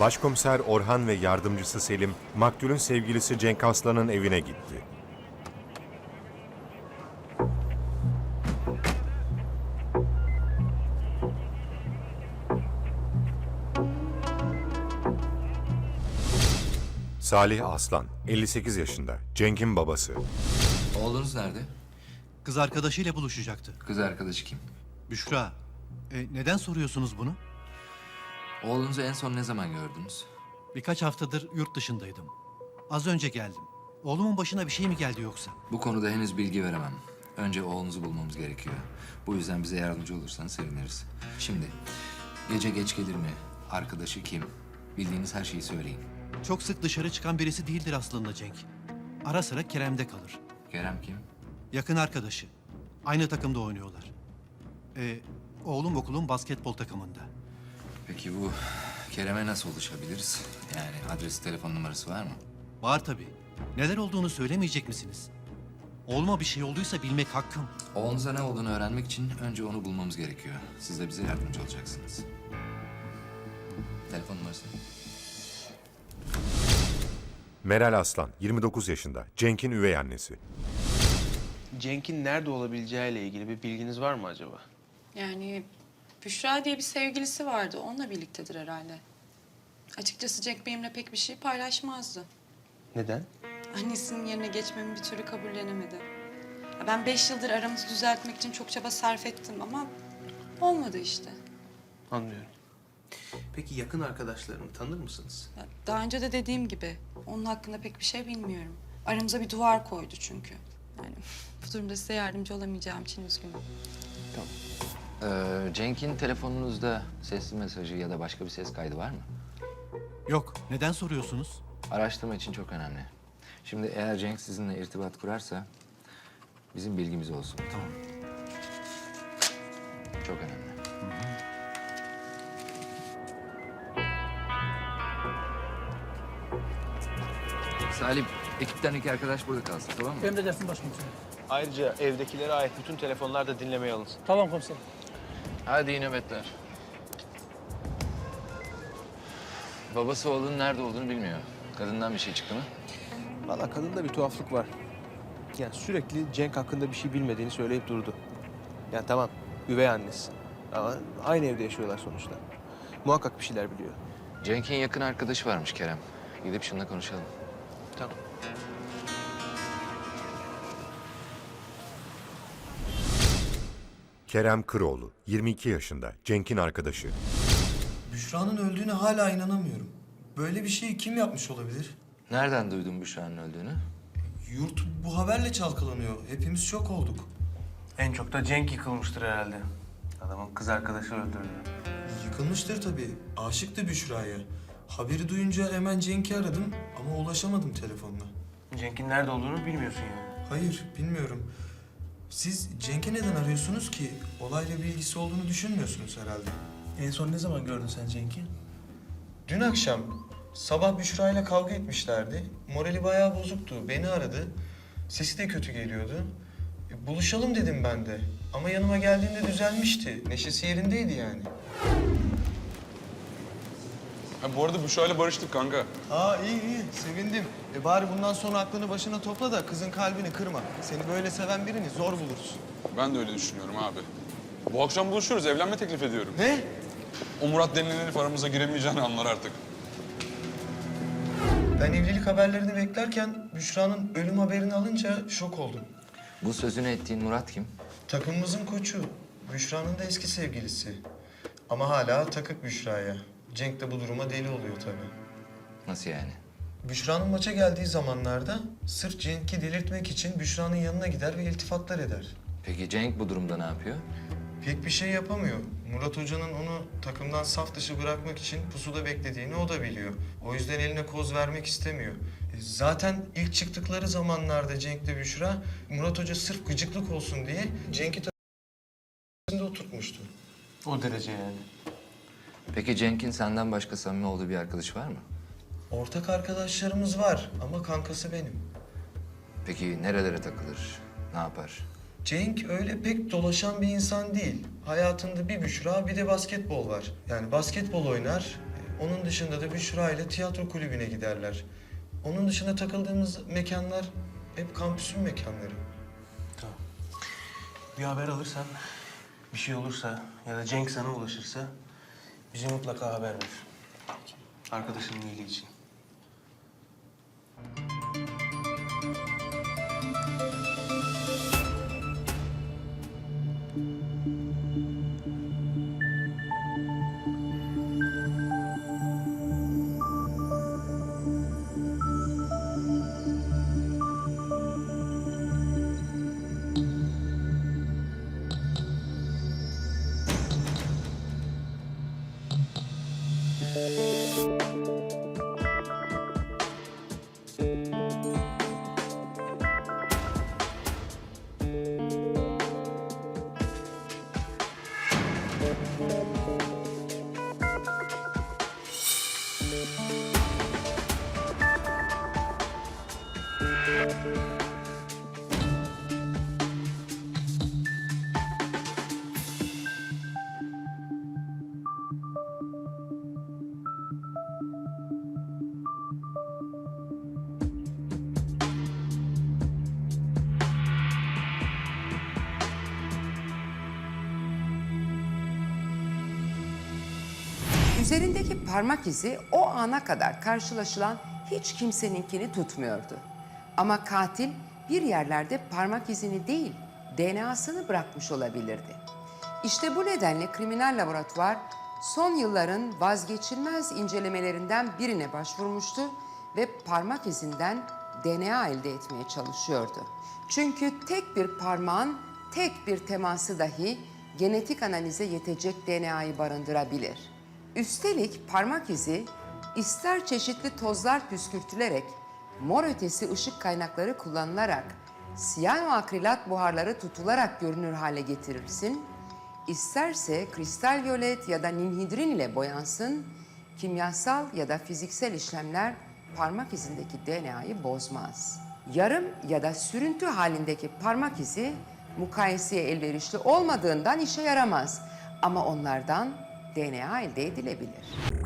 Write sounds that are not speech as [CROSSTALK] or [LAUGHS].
Başkomiser Orhan ve yardımcısı Selim, maktulün sevgilisi Cenk Aslan'ın evine gitti. Salih Aslan, 58 yaşında, Cenk'in babası. Oğlunuz nerede? Kız arkadaşıyla buluşacaktı. Kız arkadaşı kim? Büşra, e, neden soruyorsunuz bunu? Oğlunuzu en son ne zaman gördünüz? Birkaç haftadır yurt dışındaydım. Az önce geldim. Oğlumun başına bir şey mi geldi yoksa? Bu konuda henüz bilgi veremem. Önce oğlunuzu bulmamız gerekiyor. Bu yüzden bize yardımcı olursanız seviniriz. Şimdi, gece geç gelir mi? Arkadaşı kim? Bildiğiniz her şeyi söyleyin. Çok sık dışarı çıkan birisi değildir aslında Cenk. Ara sıra Kerem'de kalır. Kerem kim? Yakın arkadaşı. Aynı takımda oynuyorlar. E, oğlum okulun basketbol takımında. Peki bu Kerem'e nasıl ulaşabiliriz? Yani adresi, telefon numarası var mı? Var tabii. Neler olduğunu söylemeyecek misiniz? Oğluma bir şey olduysa bilmek hakkım. Oğlunuza ne olduğunu öğrenmek için önce onu bulmamız gerekiyor. Siz de bize yardımcı olacaksınız. Telefon numarası. Meral Aslan, 29 yaşında, Cenk'in üvey annesi. Cenk'in nerede olabileceğiyle ilgili bir bilginiz var mı acaba? Yani Büşra diye bir sevgilisi vardı. Onunla birliktedir herhalde. Açıkçası Cenk benimle pek bir şey paylaşmazdı. Neden? Annesinin yerine geçmemi bir türlü kabullenemedi. Ya Ben beş yıldır aramızı düzeltmek için çok çaba sarf ettim ama olmadı işte. Anlıyorum. Peki yakın arkadaşlarını tanır mısınız? Ya daha önce de dediğim gibi onun hakkında pek bir şey bilmiyorum. Aramıza bir duvar koydu çünkü. Yani [LAUGHS] bu durumda size yardımcı olamayacağım için üzgünüm. Ee, Cenk'in telefonunuzda sesli mesajı ya da başka bir ses kaydı var mı? Yok, neden soruyorsunuz? Araştırma için çok önemli. Şimdi eğer Cenk sizinle irtibat kurarsa bizim bilgimiz olsun. Tamam. Çok önemli. Salim, ekipten iki arkadaş burada kalsın tamam mı? Emredersin başkomiserim. Ayrıca evdekilere ait bütün telefonlar da dinlemeye alınsın. Tamam komiserim. Hadi iyi nöbetler. Babası oğlunun nerede olduğunu bilmiyor. Kadından bir şey çıktı mı? Valla kadında bir tuhaflık var. Yani sürekli Cenk hakkında bir şey bilmediğini söyleyip durdu. Yani tamam, üvey annesi. Ama aynı evde yaşıyorlar sonuçta. Muhakkak bir şeyler biliyor. Cenk'in yakın arkadaşı varmış Kerem. Gidip şununla konuşalım. Tamam. Kerem Kıroğlu, 22 yaşında, Cenk'in arkadaşı. Büşra'nın öldüğüne hala inanamıyorum. Böyle bir şeyi kim yapmış olabilir? Nereden duydun Büşra'nın öldüğünü? Yurt bu haberle çalkalanıyor. Hepimiz şok olduk. En çok da Cenk yıkılmıştır herhalde. Adamın kız arkadaşı öldürdü. Yıkılmıştır tabii. Aşıktı Büşra'ya. Haberi duyunca hemen Cenk'i aradım ama ulaşamadım telefonla. Cenk'in nerede olduğunu bilmiyorsun yani. Hayır, bilmiyorum. Siz Cenk'e neden arıyorsunuz ki? Olayla bir ilgisi olduğunu düşünmüyorsunuz herhalde. En son ne zaman gördün sen Cenk'i? Dün akşam sabah Büşra ile kavga etmişlerdi. Morali bayağı bozuktu. Beni aradı. Sesi de kötü geliyordu. E, buluşalım dedim ben de. Ama yanıma geldiğinde düzelmişti. Neşesi yerindeydi yani. Ha, bu arada Büşra ile barıştık kanka. Aa iyi iyi sevindim. E bari bundan sonra aklını başına topla da kızın kalbini kırma. Seni böyle seven birini zor bulursun. Ben de öyle düşünüyorum abi. Bu akşam buluşuyoruz, evlenme teklif ediyorum. Ne? O Murat denilen herif aramıza giremeyeceğini anlar artık. Ben evlilik haberlerini beklerken Büşra'nın ölüm haberini alınca şok oldum. Bu sözünü ettiğin Murat kim? Takımımızın koçu. Büşra'nın da eski sevgilisi. Ama hala takık Büşra'ya. Cenk de bu duruma deli oluyor tabii. Nasıl yani? Büşra'nın maça geldiği zamanlarda sırf Cenk'i delirtmek için Büşra'nın yanına gider ve iltifatlar eder. Peki Cenk bu durumda ne yapıyor? Pek bir şey yapamıyor. Murat Hoca'nın onu takımdan saf dışı bırakmak için pusuda beklediğini o da biliyor. O yüzden eline koz vermek istemiyor. E, Zaten ilk çıktıkları zamanlarda Cenk'le Büşra, Murat Hoca sırf gıcıklık olsun diye Cenk'i takımda oturtmuştu. O derece yani. Peki Cenk'in senden başka samimi olduğu bir arkadaşı var mı? Ortak arkadaşlarımız var ama kankası benim. Peki nerelere takılır? Ne yapar? Cenk öyle pek dolaşan bir insan değil. Hayatında bir Büşra bir de basketbol var. Yani basketbol oynar, Onun dışında da Büşra ile tiyatro kulübüne giderler. Onun dışında takıldığımız mekanlar hep kampüsün mekanları. Tamam. Bir haber alırsan, bir şey olursa ya da Cenk sana ulaşırsa bize mutlaka haber ver. Arkadaşının iyiliği için. Üzerindeki parmak izi o ana kadar karşılaşılan hiç kimseninkini tutmuyordu. Ama katil bir yerlerde parmak izini değil, DNA'sını bırakmış olabilirdi. İşte bu nedenle kriminal laboratuvar son yılların vazgeçilmez incelemelerinden birine başvurmuştu ve parmak izinden DNA elde etmeye çalışıyordu. Çünkü tek bir parmağın tek bir teması dahi genetik analize yetecek DNA'yı barındırabilir. Üstelik parmak izi ister çeşitli tozlar püskürtülerek, mor ötesi ışık kaynakları kullanılarak, siyanoakrilat buharları tutularak görünür hale getirilsin, isterse kristal violet ya da ninhidrin ile boyansın, kimyasal ya da fiziksel işlemler parmak izindeki DNA'yı bozmaz. Yarım ya da sürüntü halindeki parmak izi mukayeseye elverişli olmadığından işe yaramaz. Ama onlardan DNA elde edilebilir.